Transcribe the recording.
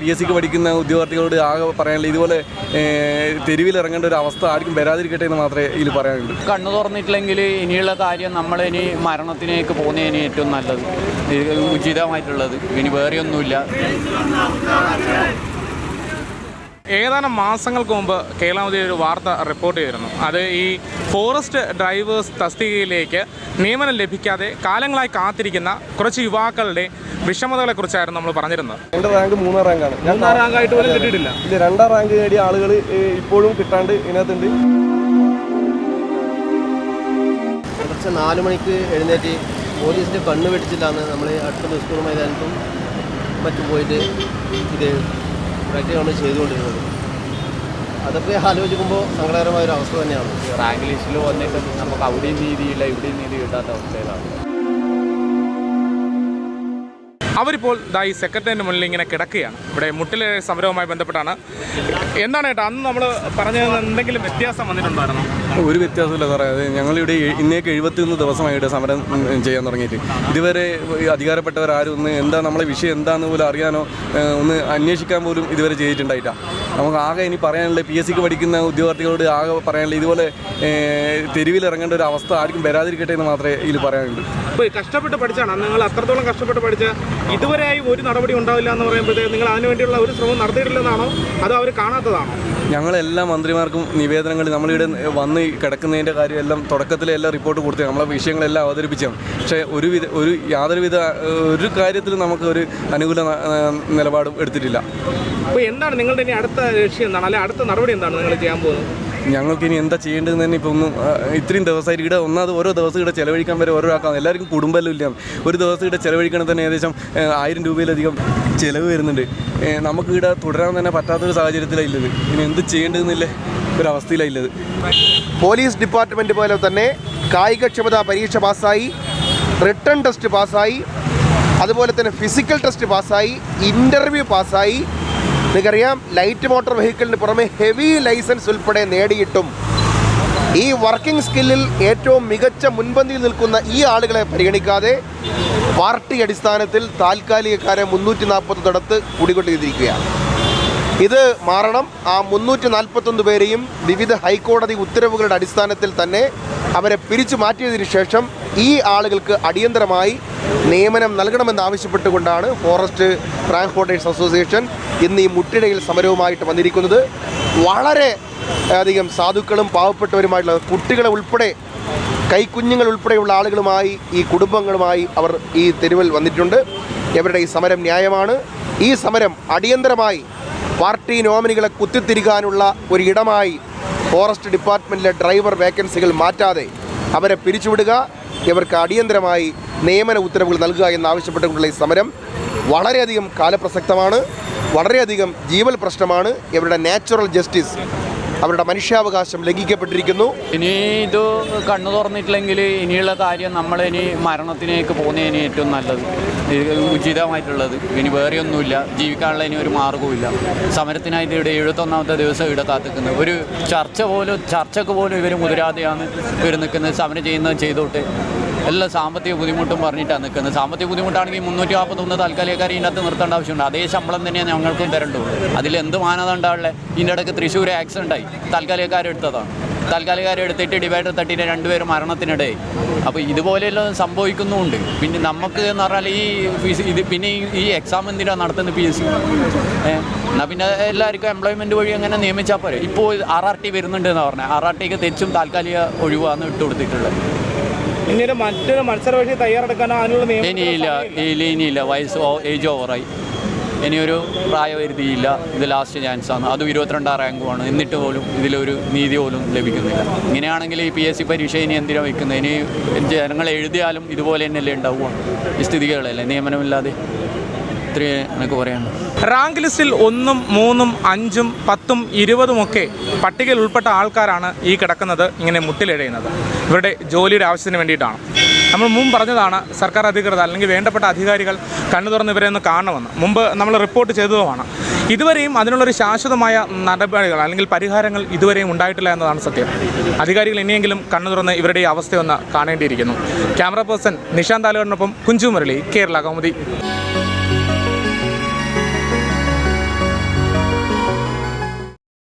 P S സിക്ക് പഠിക്കുന്ന ഉദ്യോഗാർത്ഥികളോട് ആകെ പറയാനുള്ള ഇതുപോലെ തെരുവിൽ ഇറങ്ങേണ്ട ഒരു അവസ്ഥ ആർക്കും വരാതിരിക്കട്ടെ എന്ന് മാത്രമേ ഇതിൽ പറയാനുള്ളൂ. കണ്ണു തുറന്നിട്ടില്ലെങ്കിൽ ഇനിയുള്ള കാര്യം നമ്മൾ ഇനി മരണത്തിലേക്ക് പോകുന്നതിന് ഏറ്റവും നല്ലത്. ഉചിതമായിട്ടുള്ളത്. ഇനി വേറെ ഒന്നുമില്ല ഏതാനും മാസങ്ങൾക്ക് മുമ്പ് കേരളാമതി ഒരു വാർത്ത റിപ്പോർട്ട് ചെയ്തിരുന്നു. അത് ഈ ഫോറസ്റ്റ് ഡ്രൈവേഴ്സ് തസ്തികയിലേക്ക് നിയമനം ലഭിക്കാതെ കാലങ്ങളായി കാത്തിരിക്കുന്ന കുറച്ച് യുവാക്കളുടെ വിഷമതകളെക്കുറിച്ചായിരുന്നു നമ്മൾ പറഞ്ഞിരുന്നത്. എന്റെ റാങ്ക് മൂന്നാം റാങ്കാണ് മൂന്നാം റാങ്കായിട്ട് പോലും കിട്ടിയിട്ടില്ല. ഇല്ല രണ്ടാം റാങ്ക് നേടിയ ആളുകൾ ഇപ്പോഴും കിട്ടാണ്ട് ഇതിനകത്തുണ്ട്. പുലർച്ചെ നാല് മണിക്ക് എഴുന്നേറ്റ് പോലീസിന്റെ കണ്ണ് വെട്ടിച്ചില്ലാന്ന് നമ്മൾ അടുത്ത സ്കൂൾ മൈതാനത്തും മറ്റും പോയിട്ട് ഇത് പ്രാക്ടീസ് നമ്മൾ ചെയ്തുകൊണ്ടിരുന്നത്. അതൊക്കെ ആലോചിക്കുമ്പോൾ സങ്കടകരമായ ഒരു അവസ്ഥ തന്നെയാണ്. റാങ്ക് ലിസ്റ്റിൽ വന്നിട്ട് നമുക്ക് അവിടെയും നീതിയില്ല ഇവിടെയും നീതി കിട്ടാത്ത അവസ്ഥയിലാണ്. അവരിപ്പോൾ ദാ ഈ സെക്രട്ടറിന്റെ മുന്നിൽ ഇങ്ങനെ കിടക്കുകയാണ്. ഇവിടെ മുട്ടിലെ സമരവുമായി ബന്ധപ്പെട്ടാണ്. എന്താണ് ഏട്ടാ അന്ന് നമ്മൾ പറഞ്ഞത് എന്തെങ്കിലും വ്യത്യാസം വന്നിട്ടുണ്ടായിരുന്നു? ഒരു വ്യത്യാസമില്ല സാറേ. അത് ഞങ്ങളിവിടെ ഇന്നേക്ക് എഴുപത്തിയൊന്ന് ദിവസമായിട്ട് സമരം ചെയ്യാൻ തുടങ്ങിയിട്ട്. ഇതുവരെ അധികാരപ്പെട്ടവരാരും ഒന്ന് എന്താ നമ്മളെ വിഷയം എന്താണെന്ന് പോലും അറിയാനോ ഒന്ന് അന്വേഷിക്കാൻ പോലും ഇതുവരെ ചെയ്തിട്ടുണ്ടായിട്ടാ. നമുക്ക് ആകെ ഇനി പറയാനുള്ള പി എസ് സിക്ക് പഠിക്കുന്ന ഉദ്യോഗാർത്ഥികളോട് ആകെ പറയാനുള്ള ഇതുപോലെ തെരുവിലിറങ്ങേണ്ട തെരുവിൽ ഇറങ്ങേണ്ട ഒരു അവസ്ഥ ആർക്കും വരാതിരിക്കട്ടെ എന്ന് മാത്രമേ ഇതിൽ പറയാനുള്ളൂ. ഇപ്പോൾ കഷ്ടപ്പെട്ട് പഠിച്ചാണ്. നിങ്ങൾ അത്രത്തോളം കഷ്ടപ്പെട്ട് പഠിച്ച ഇതുവരെയായി ഒരു നടപടി ഉണ്ടാവില്ല എന്ന് പറയുമ്പോഴത്തേക്ക് നിങ്ങൾ അതിനു വേണ്ടിയുള്ള ഒരു ശ്രമം നടത്തിയിട്ടില്ലെന്നാണോ? അതോ അവർ കാണാത്തതാണോ? ഞങ്ങളെല്ലാ മന്ത്രിമാർക്കും നിവേദനങ്ങൾ നമ്മളിവിടെ വന്ന് കിടക്കുന്നതിന്റെ കാര്യമെല്ലാം തുടക്കത്തിലെ എല്ലാം റിപ്പോർട്ട് കൊടുത്തു നമ്മളെ വിഷയങ്ങളെല്ലാം അവതരിപ്പിച്ചാണ്. പക്ഷേ ഒരു വിധ ഒരു യാതൊരുവിധ ഒരു കാര്യത്തിലും നമുക്ക് ഒരു അനുകൂല നിലപാടും എടുത്തിട്ടില്ല. അപ്പോൾ എന്താണ് നിങ്ങളുടെ ഇനി അടുത്ത ലക്ഷ്യം എന്താണ്? അല്ലെ അടുത്ത നടപടി എന്താണ് നിങ്ങൾ ചെയ്യാൻ പോകുന്നത്? ഞങ്ങൾക്ക് ഇനി എന്താ ചെയ്യേണ്ടതെന്ന് തന്നെ ഇപ്പോൾ ഒന്നും ഇത്രയും ദിവസമായിട്ട് ഇവിടെ ഒന്നാമത് ഓരോ ദിവസം ഇവിടെ ചിലവഴിക്കാൻ വരെ ഓരോ ആക്കാം എല്ലാവർക്കും കുടുംബമെല്ലാം ഇല്ല. ഒരു ദിവസം ഇവിടെ ചിലവഴിക്കണം തന്നെ ഏകദേശം ആയിരം രൂപയിലധികം ചിലവ് വരുന്നുണ്ട്. നമുക്ക് ഇവിടെ തുടരാൻ തന്നെ പറ്റാത്തൊരു സാഹചര്യത്തിലായില്ലത് ഇനി എന്ത് ചെയ്യേണ്ടതെന്നില്ലേ ഒരവസ്ഥയിലായില്ലത് പോലീസ് ഡിപ്പാർട്ട്മെന്റ് പോലെ തന്നെ കായികക്ഷമതാ പരീക്ഷ പാസ്സായി റിട്ടേൺ ടെസ്റ്റ് പാസ്സായി അതുപോലെ തന്നെ ഫിസിക്കൽ ടെസ്റ്റ് പാസ്സായി ഇന്റർവ്യൂ പാസ്സായി നിങ്ങൾക്കറിയാം ലൈറ്റ് മോട്ടോർ വെഹിക്കിളിന് പുറമെ ഹെവി ലൈസൻസ് ഉൾപ്പെടെ നേടിയിട്ടും ഈ വർക്കിംഗ് സ്കില്ലിൽ ഏറ്റവും മികച്ച മുൻപന്തിയിൽ നിൽക്കുന്ന ഈ ആളുകളെ പരിഗണിക്കാതെ പാർട്ടി അടിസ്ഥാനത്തിൽ താൽക്കാലികക്കാരെ മുന്നൂറ്റി നാൽപ്പത്തൊന്നിടത്ത് കുടികൊണ്ടിരിക്കുകയാണ് ഇത് മാറണം. ആ മുന്നൂറ്റി നാൽപ്പത്തൊന്ന് പേരെയും വിവിധ ഹൈക്കോടതി ഉത്തരവുകളുടെ അടിസ്ഥാനത്തിൽ തന്നെ അവരെ പിരിച്ചു മാറ്റിയതിനു ശേഷം ഈ ആളുകൾക്ക് അടിയന്തരമായി നിയമനം നൽകണമെന്ന് ആവശ്യപ്പെട്ടുകൊണ്ടാണ് ഫോറസ്റ്റ് ട്രാൻസ്പോർട്ടേഴ്സ് അസോസിയേഷൻ ഇന്ന് ഈ മുട്ടിടയിൽ സമരവുമായിട്ട് വന്നിരിക്കുന്നത്. വളരെ അധികം സാധുക്കളും പാവപ്പെട്ടവരുമായിട്ടുള്ള കുട്ടികളെ ഉൾപ്പെടെ കൈക്കുഞ്ഞുങ്ങൾ ഉൾപ്പെടെയുള്ള ആളുകളുമായി ഈ കുടുംബങ്ങളുമായി അവർ ഈ തെരുവിൽ വന്നിട്ടുണ്ട്. ഇവരുടെ ഈ സമരം ന്യായമാണ്. ഈ സമരം അടിയന്തരമായി പാർട്ടി നോമിനികളെ കുത്തിത്തിരിക്കാനുള്ള ഒരു ഇടമായി ഫോറസ്റ്റ് ഡിപ്പാർട്ട്മെന്റിലെ ഡ്രൈവർ വേക്കൻസികൾ മാറ്റാതെ അവരെ പിരിച്ചുവിടുക ഇവർക്ക് അടിയന്തരമായി നിയമന ഉത്തരവുകൾ നൽകുക എന്നാവശ്യപ്പെട്ടുകൊണ്ടുള്ള ഈ സമരം വളരെയധികം കാലപ്രസക്തമാണ് വളരെയധികം ജീവൽ പ്രശ്നമാണ്. ഇവരുടെ നാച്ചുറൽ ജസ്റ്റിസ് അവരുടെ മനുഷ്യാവകാശം ലംഘിക്കപ്പെട്ടിരിക്കുന്നു. ഇനി ഇത് കണ്ണു തുറന്നിട്ടില്ലെങ്കിൽ ഇനിയുള്ള കാര്യം നമ്മൾ ഇനി മരണത്തിലേക്ക് പോകുന്നതിന് ഏറ്റവും നല്ലത്. ഉചിതമായിട്ടുള്ളത് ഇനി വേറെ ഒന്നുമില്ല ജീവിക്കാനുള്ള ഇനി ഒരു മാർഗവുമില്ല. സമരത്തിനായിട്ട് ഇവിടെ എഴുപത്തൊന്നാമത്തെ ദിവസം ഇവിടെ കാത്തിക്കുന്നത്. ഒരു ചർച്ച പോലും ചർച്ചക്ക് പോലും ഇവർ മുതിരാതെയാണ് ഇവർ നിൽക്കുന്നത്. സമരം ചെയ്യുന്നത് ചെയ്തോട്ടെ. എല്ലാ സാമ്പത്തിക ബുദ്ധിമുട്ടും പറഞ്ഞിട്ടാണ് നിൽക്കുന്നത്. സാമ്പത്തിക ബുദ്ധിമുട്ടാണെങ്കിൽ മുന്നൂറ്റി നാൽപ്പത്തൊന്ന് താൽക്കാലികക്കാരെ ഇതിനകത്ത് നിർത്തേണ്ട ആവശ്യമുണ്ട്. അതേ ശമ്പളം തന്നെയാണ് ഞങ്ങൾക്കും തരേണ്ടത് അതിൽ എന്ത് മാനദണ്ഡമുള്ളത് ഇതിന്റെ ഇടയ്ക്ക് തൃശ്ശൂർ ആക്സിഡന്റായി താൽക്കാലികക്കാരെടുത്തതാണ്. താൽക്കാലികക്കാരെ എടുത്തിട്ട് ഡിവൈഡർ തട്ടിയിട്ട് രണ്ടുപേരും മരണത്തിനിടയായി അപ്പോൾ ഇതുപോലെയെല്ലാം സംഭവിക്കുന്നുമുണ്ട്. പിന്നെ നമുക്ക് എന്ന് പറഞ്ഞാൽ ഈ ഫീസ് ഇത് പിന്നെ ഈ- എക്സാം എന്തിനാണ് നടത്തുന്നത് പി എസ് സി എന്നാൽ പിന്നെ എല്ലാവർക്കും എംപ്ലോയ്മെന്റ് വഴി അങ്ങനെ നിയമിച്ചാൽ പോരെ? ഇപ്പോൾ ആർ ആർ ടി വരുന്നുണ്ട് എന്ന് പറഞ്ഞാൽ ആർ ആർ ടിക്ക് തെച്ചും താൽക്കാലിക ഒഴിവാണ് ഇട്ട് കൊടുത്തിട്ടുള്ളത്. പിന്നീട് മറ്റൊരു മത്സരപരീക്ഷ തയ്യാറെടുക്കാനോ അതിനുള്ള ഇനിയില്ല ഇനിയില്ല വയസ്സ് ഏജ് ഓവറായി ഇനിയൊരു പ്രായപരിധിയില്ല. ഇത് ലാസ്റ്റ് ചാൻസാണ് അതും ഇരുപത്തിരണ്ടാം റാങ്കുമാണ് എന്നിട്ട് പോലും ഇതിലൊരു നീതി പോലും ലഭിക്കുന്നില്ല. ഇങ്ങനെയാണെങ്കിൽ ഈ പി എസ് സി പരീക്ഷ ഇനി എന്തിനാണ് വയ്ക്കുന്നത് ഇനി ജനങ്ങൾ എഴുതിയാലും ഇതുപോലെ തന്നെയല്ലേ ഉണ്ടാവുക? ഈ സ്ഥിതികളല്ലേ നിയമനമില്ലാതെ. ഇത്രയേ എനിക്ക് പറയാനുള്ളൂ. റാങ്ക് ലിസ്റ്റിൽ ഒന്നും മൂന്നും അഞ്ചും പത്തും ഇരുപതുമൊക്കെ പട്ടികയിൽ ഉൾപ്പെട്ട ആൾക്കാരാണ് ഈ കിടക്കുന്നത് ഇങ്ങനെ മുട്ടിലിഴയുന്നത്. ഇവരുടെ ജോലിയുടെ ആവശ്യത്തിന് വേണ്ടിയിട്ടാണ്. നമ്മൾ മുമ്പ് പറഞ്ഞതാണ് സർക്കാർ അധികൃതർ അല്ലെങ്കിൽ വേണ്ടപ്പെട്ട അധികാരികൾ കണ്ണു തുറന്ന് ഇവരെ ഒന്ന് കാണണമെന്ന്. മുമ്പ് നമ്മൾ റിപ്പോർട്ട് ചെയ്തതുമാണ്. ഇതുവരെയും അതിനുള്ളൊരു ശാശ്വതമായ നടപടികൾ അല്ലെങ്കിൽ പരിഹാരങ്ങൾ ഇതുവരെയും ഉണ്ടായിട്ടില്ല എന്നതാണ് സത്യം. അധികാരികൾ ഇനിയെങ്കിലും കണ്ണു തുറന്ന് ഇവരുടെ ഈ അവസ്ഥയൊന്ന് കാണേണ്ടിയിരിക്കുന്നു. ക്യാമറ പേഴ്സൺ നിഷാന്ത് താലോടിനൊപ്പം കുഞ്ചു മുരളി കേരള കൗമുദി.